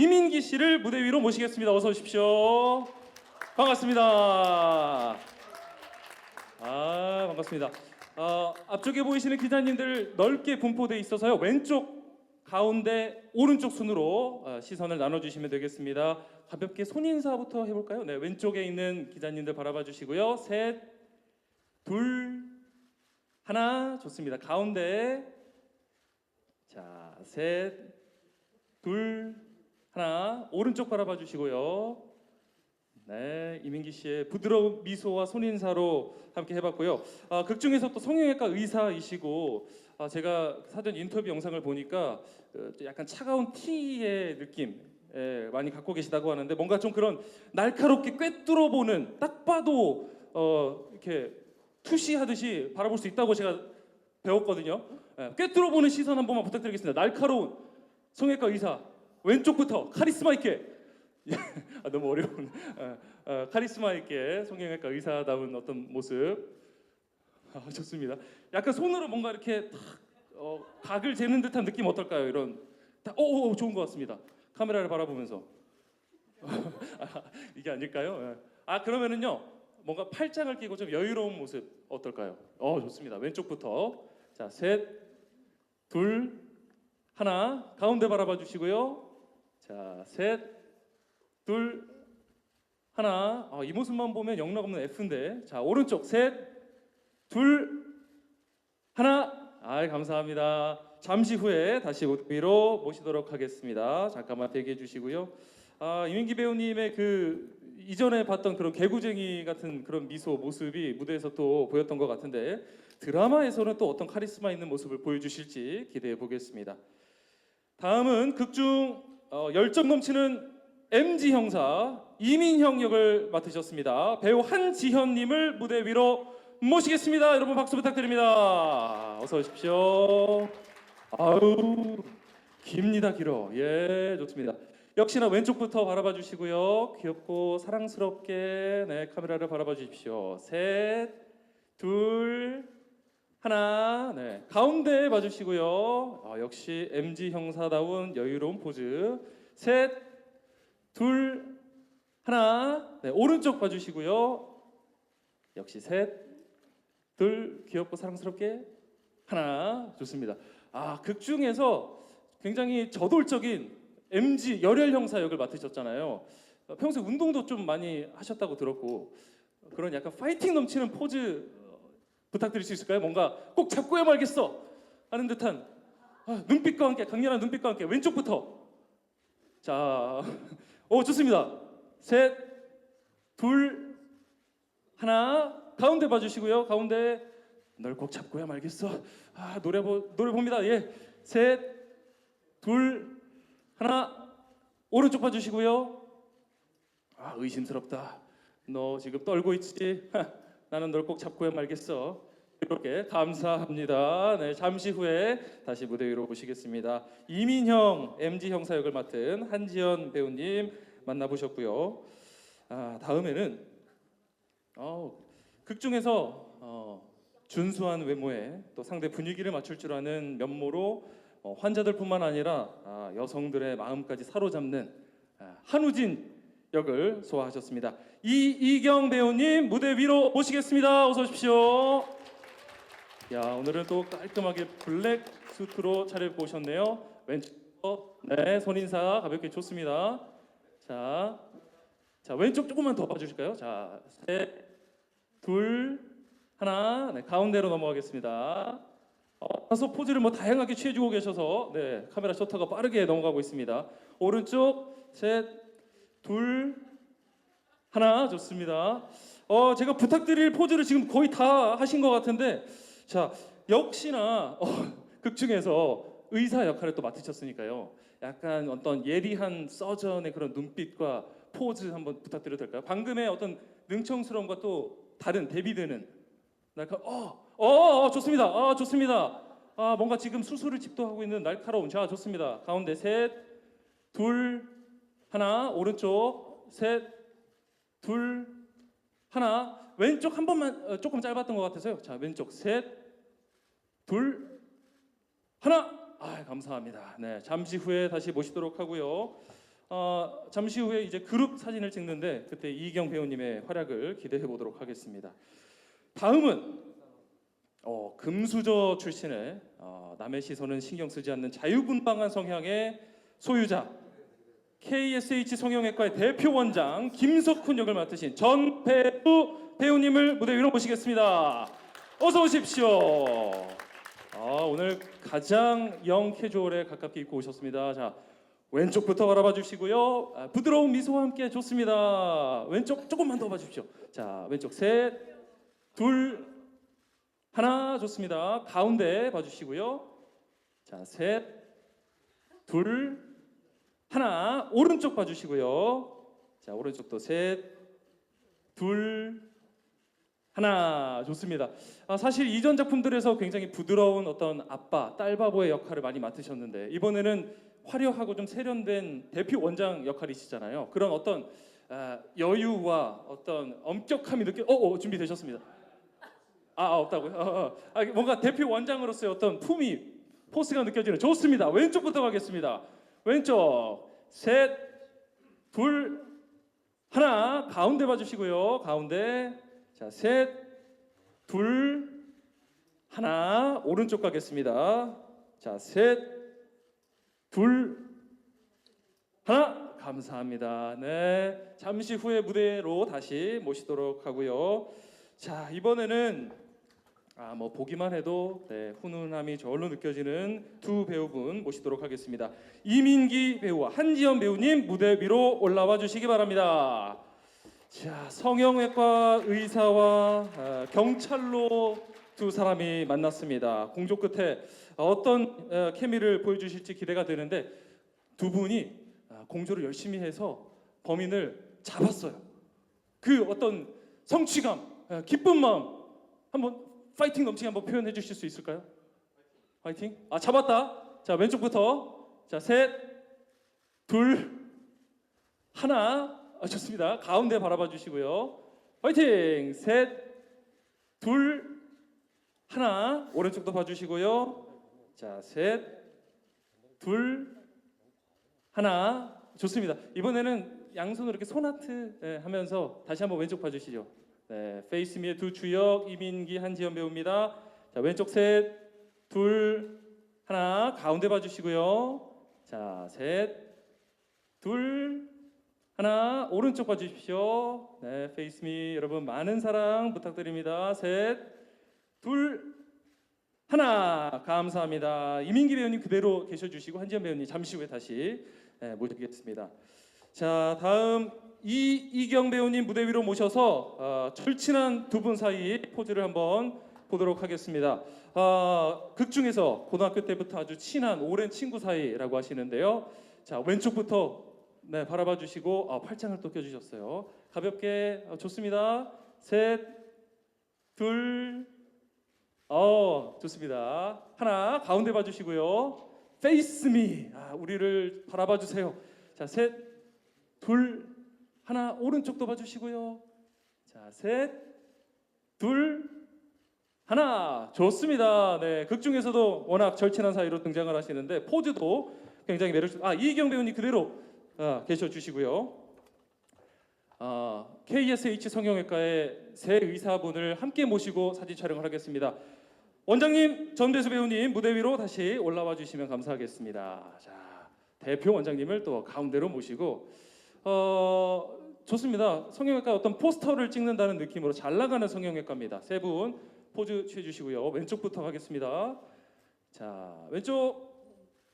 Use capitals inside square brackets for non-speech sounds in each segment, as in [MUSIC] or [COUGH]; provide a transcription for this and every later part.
이민기 씨를 무대 위로 모시겠습니다. 어서 오십시오. 반갑습니다. 아 반갑습니다. 어, 앞쪽에 보이시는 기자님들 넓게 분포돼 있어서요. 왼쪽 가운데 오른쪽 순으로 어, 시선을 나눠주시면 되겠습니다. 가볍게 손 인사부터 해볼까요? 네, 왼쪽에 있는 기자님들 바라봐 주시고요. 셋, 둘, 하나, 좋습니다. 가운데, 자, 셋, 둘, 하나, 오른쪽 바라봐 주시고요. 네, 이민기 씨의 부드러운 미소와 손인사로 함께 해봤고요. 아, 극 중에서 또 성형외과 의사이시고 아, 제가 사전 인터뷰 영상을 보니까 어, 약간 차가운 티의 느낌 예, 많이 갖고 계시다고 하는데 뭔가 좀 그런 날카롭게 꿰뚫어 보는 딱 봐도 어, 이렇게 투시하듯이 바라볼 수 있다고 제가 배웠거든요. 예, 꿰뚫어 보는 시선 한 번만 부탁드리겠습니다. 날카로운 성형외과 의사 왼쪽부터 카리스마 있게 [LAUGHS] 아, 너무 어려운 어, 어, 카리스마 있게 성형외과 의사다운 어떤 모습 아, 좋습니다. 약간 손으로 뭔가 이렇게 탁 어, 각을 재는 듯한 느낌 어떨까요? 이런 딱, 오, 오 좋은 것 같습니다. 카메라를 바라보면서 [LAUGHS] 아, 이게 아닐까요? 예. 아 그러면은요 뭔가 팔짱을 끼고 좀 여유로운 모습 어떨까요? 어 좋습니다. 왼쪽부터 자 셋, 둘, 하나 가운데 바라봐 주시고요. 자 셋, 둘, 하나 아, 이 모습만 보면 영락 없는 F인데 자 오른쪽 셋, 둘, 하나 아 감사합니다. 잠시 후에 다시 위로 모시도록 하겠습니다. 잠깐만 대기해 주시고요. 아, 이민기 배우님의 그 이전에 봤던 그런 개구쟁이 같은 그런 미소 모습이 무대에서 또 보였던 것 같은데 드라마에서는 또 어떤 카리스마 있는 모습을 보여주실지 기대해 보겠습니다. 다음은 극중 어, 열정 넘치는 MG 형사 이민형 역을 맡으셨습니다. 배우 한지현님을 무대 위로 모시겠습니다. 여러분 박수 부탁드립니다. 어서 오십시오. 아우 깁니다 길어. 예 좋습니다. 역시나 왼쪽부터 바라봐 주시고요. 귀엽고 사랑스럽게 네 카메라를 바라봐 주십시오. 셋, 둘, 하나, 네 가운데 봐주시고요. 아, 역시 MG 형사다운 여유로운 포즈. 셋, 둘, 하나, 네 오른쪽 봐주시고요. 역시 셋, 둘 귀엽고 사랑스럽게 하나 좋습니다. 아, 극 중에서 굉장히 저돌적인 MG 열혈 형사 역을 맡으셨잖아요. 어, 평소에 운동도 좀 많이 하셨다고 들었고 그런 약간 파이팅 넘치는 포즈 어, 부탁드릴 수 있을까요? 뭔가 꼭 잡고야 말겠어 하는 듯한 아, 눈빛과 함께 강렬한 눈빛과 함께 왼쪽부터 자, 오 좋습니다. 셋, 둘, 하나 가운데 봐주시고요. 가운데 널 꼭 잡고야 말겠어. 아 노래 보 노래 봅니다. 예, 셋, 둘, 하나 오른쪽 봐주시고요. 아 의심스럽다. 너 지금 떨고 있지? [LAUGHS] 하, 나는 널 꼭 잡고야 말겠어. 이렇게 감사합니다. 네, 잠시 후에 다시 무대 위로 모시겠습니다. 이민형 MG 형사 역을 맡은 한지연 배우님 만나보셨고요. 아 다음에는 어, 극 중에서 어, 준수한 외모에 또 상대 분위기를 맞출 줄 아는 면모로 어, 환자들뿐만 아니라 아, 여성들의 마음까지 사로잡는 아, 한우진 역을 소화하셨습니다. 이이경 배우님 무대 위로 모시겠습니다. 어서 오십시오. 야 오늘은 또 깔끔하게 블랙 수트로 차려입고 오셨네요. 왼쪽 네 손인사 가볍게 좋습니다. 자, 자 왼쪽 조금만 더 봐주실까요? 자, 셋, 둘, 하나, 네, 가운데로 넘어가겠습니다. 어, 다소 포즈를 뭐 다양하게 취해주고 계셔서 네 카메라 셔터가 빠르게 넘어가고 있습니다. 오른쪽 셋, 둘, 하나 좋습니다. 어 제가 부탁드릴 포즈를 지금 거의 다 하신 것 같은데 자 역시나 어, 극 중에서 의사 역할을 또 맡으셨으니까요. 약간 어떤 예리한 서전의 그런 눈빛과 포즈 한번 부탁드려도 될까요? 방금의 어떤 능청스러움과 또 다른 대비되는 날카 어, 어, 어 좋습니다. 아 좋습니다. 아 뭔가 지금 수술을 집도하고 있는 날카로운 자 좋습니다. 가운데 셋, 둘, 하나 오른쪽 셋, 둘, 하나 왼쪽 한 번만 어, 조금 짧았던 것 같아서요. 자 왼쪽 셋, 둘, 하나. 아 감사합니다. 네 잠시 후에 다시 모시도록 하고요. 어, 잠시 후에 이제 그룹 사진을 찍는데 그때 이경 배우님의 활약을 기대해 보도록 하겠습니다. 다음은 어, 금수저 출신의 어, 남의 시선은 신경 쓰지 않는 자유분방한 성향의 소유자 KSH 성형외과의 대표 원장 김석훈 역을 맡으신 전 배우 배우님을 무대 위로 모시겠습니다. 어서 오십시오. 아, 오늘 가장 영 캐주얼에 가깝게 입고 오셨습니다. 자, 왼쪽부터 바라봐 주시고요. 아, 부드러운 미소와 함께 좋습니다. 왼쪽 조금만 더 봐주십시오. 자, 왼쪽 셋, 둘, 하나 좋습니다. 가운데 봐주시고요. 자, 셋, 둘, 하나 오른쪽 봐주시고요. 자, 오른쪽도 셋, 둘, 하나 좋습니다. 아, 사실 이전 작품들에서 굉장히 부드러운 어떤 아빠, 딸바보의 역할을 많이 맡으셨는데 이번에는 화려하고 좀 세련된 대표 원장 역할이시잖아요. 그런 어떤 아, 여유와 어떤 엄격함이 느껴. 어, 어 준비되셨습니다. 아, 아, 없다고요? 어, 어. 아, 뭔가 대표 원장으로서의 어떤 품위, 포스가 느껴지는 좋습니다. 왼쪽부터 가겠습니다. 왼쪽 셋, 둘, 하나 가운데 봐주시고요. 가운데 자 셋, 둘, 하나 오른쪽 가겠습니다. 자 셋, 둘, 하나 감사합니다. 네 잠시 후에 무대로 다시 모시도록 하고요. 자 이번에는 아 뭐 보기만 해도 네, 훈훈함이 저절로 느껴지는 두 배우분 모시도록 하겠습니다. 이민기 배우와 한지연 배우님 무대 위로 올라와 주시기 바랍니다. 자 성형외과 의사와 아, 경찰로 두 사람이 만났습니다. 공조 끝에 어떤 어, 케미를 보여주실지 기대가 되는데 두 분이 아, 공조를 열심히 해서 범인을 잡았어요. 그 어떤 성취감, 아, 기쁜 마음 한번 파이팅 넘치게 한번 표현해 주실 수 있을까요? 파이팅. 아 잡았다. 자 왼쪽부터 자 셋, 둘, 하나. 아, 좋습니다. 가운데 바라봐 주시고요. 파이팅. 셋, 둘, 하나. 오른쪽도 봐주시고요. 자 셋, 둘, 하나. 좋습니다. 이번에는 양손으로 이렇게 손하트 예, 하면서 다시 한번 왼쪽 봐주시죠. 네, 페이스미의 두 주역 이민기 한지연 배우입니다. 자 왼쪽 셋, 둘, 하나 가운데 봐주시고요. 자 셋, 둘, 하나 오른쪽 봐주십시오. 네, 페이스미 여러분 많은 사랑 부탁드립니다. 셋, 둘, 하나 감사합니다. 이민기 배우님 그대로 계셔주시고 한지연 배우님 잠시 후에 다시 네, 모시겠습니다. 자 다음 이 이경 배우님 무대 위로 모셔서 어, 절친한 두 분 사이 포즈를 한번 보도록 하겠습니다. 어, 극 중에서 고등학교 때부터 아주 친한 오랜 친구 사이라고 하시는데요. 자 왼쪽부터 네 바라봐 주시고 아, 팔짱을 또 껴주셨어요. 가볍게 어, 좋습니다. 셋, 둘, 어 좋습니다. 하나 가운데 봐주시고요. Me, 아, 우리를 바라봐 주세요. 자 셋, 둘, 하나 오른쪽도 봐주시고요. 자, 셋, 둘, 하나 좋습니다. 네, 극 중에서도 워낙 절친한 사이로 등장을 하시는데 포즈도 굉장히 매력적. 아 이경 배우님 그대로 아, 계셔 주시고요. 아, KSH 성형외과의 새 의사분을 함께 모시고 사진 촬영을 하겠습니다. 원장님, 전대수 배우님 무대 위로 다시 올라와 주시면 감사하겠습니다. 자, 대표 원장님을 또 가운데로 모시고 어, 좋습니다. 성형외과 어떤 포스터를 찍는다는 느낌으로 잘 나가는 성형외과입니다. 세 분 포즈 취해 주시고요. 왼쪽부터 가겠습니다. 자, 왼쪽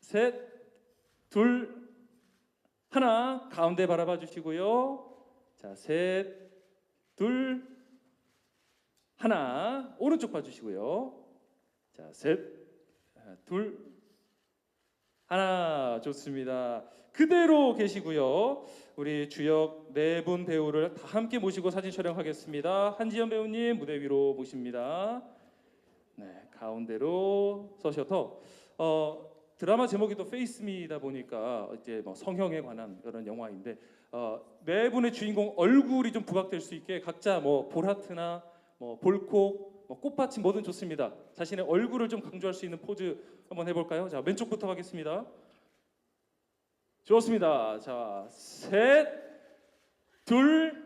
셋, 둘, 하나 가운데 바라봐 주시고요. 자, 셋, 둘, 하나 오른쪽 봐 주시고요. 자, 셋, 둘, 하나 좋습니다. 그대로 계시고요. 우리 주역 네 분 배우를 다 함께 모시고 사진 촬영하겠습니다. 한지연 배우님 무대 위로 모십니다. 네, 가운데로 서셔서 어, 드라마 제목이 또 페이스미다 보니까 이제 뭐 성형에 관한 이런 영화인데 어, 네 분의 주인공 얼굴이 좀 부각될 수 있게 각자 뭐 볼하트나 뭐 볼콕, 뭐 꽃받침 뭐든 좋습니다. 자신의 얼굴을 좀 강조할 수 있는 포즈 한번 해볼까요? 자 왼쪽부터 하겠습니다. 좋습니다. 자, 셋, 둘,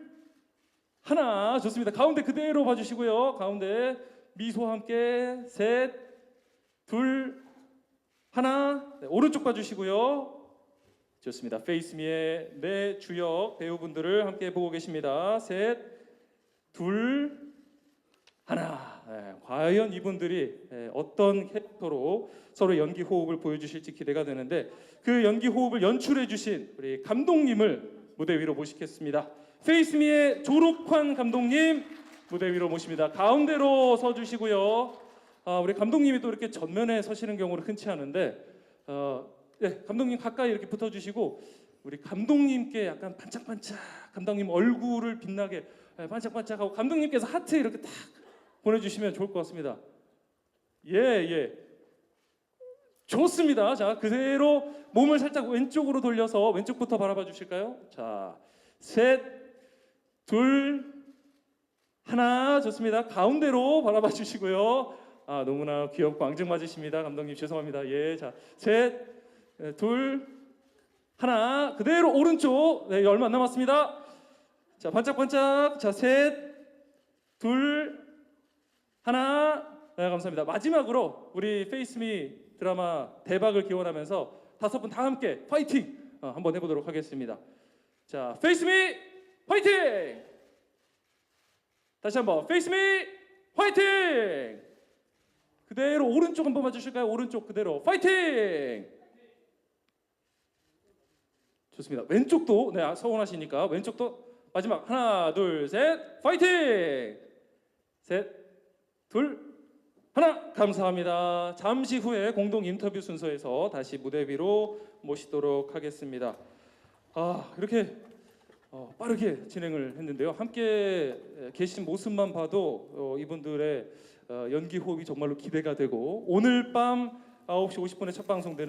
하나. 좋습니다. 가운데 그대로 봐주시고요. 가운데 미소와 함께 셋, 둘, 하나. 네, 오른쪽 봐주시고요. 좋습니다. 페이스미의 네 주역 배우분들을 함께 보고 계십니다. 셋, 둘, 하나. 네, 과연 이분들이 예, 어떤 캐릭터로 서로 연기 호흡을 보여주실지 기대가 되는데 그 연기 호흡을 연출해 주신 우리 감독님을 무대 위로 모시겠습니다. 페이스미의 조록환 감독님 무대 위로 모십니다. 가운데로 서주시고요. 아, 우리 감독님이 또 이렇게 전면에 서시는 경우는 흔치 않은데 어, 네, 감독님 가까이 이렇게 붙어주시고 우리 감독님께 약간 반짝반짝 감독님 얼굴을 빛나게 예, 반짝반짝하고 감독님께서 하트 이렇게 딱 보내주시면 좋을 것 같습니다. 예 예. 좋습니다. 자 그대로 몸을 살짝 왼쪽으로 돌려서 왼쪽부터 바라봐 주실까요? 자 셋, 둘, 하나 좋습니다. 가운데로 바라봐 주시고요. 아 너무나 귀엽고 앙증 맞으십니다. 감독님 죄송합니다. 예, 자 셋, 에, 둘, 하나 그대로 오른쪽 네 얼마 안 남았습니다. 자 반짝반짝 자 셋, 둘, 하나 네 감사합니다. 마지막으로 우리 페이스미 드라마 대박을 기원하면서 다섯 분 다 함께 파이팅 어, 한번 해보도록 하겠습니다. 자 페이스미 파이팅! 다시 한번 페이스미 파이팅! 그대로 오른쪽 한번 봐주실까요? 오른쪽 그대로 파이팅! 좋습니다. 왼쪽도 네 아, 서운하시니까 왼쪽도 마지막 하나 둘 셋 파이팅! 셋 둘 하나 감사합니다. 잠시 후에 공동 인터뷰 순서에서 다시 무대 위로 모시도록 하겠습니다. 아 이렇게 어, 빠르게 진행을 했는데요. 함께 계신 모습만 봐도 어, 이분들의 어, 연기 호흡이 정말로 기대가 되고 오늘 밤 9시 50분에 첫 방송되는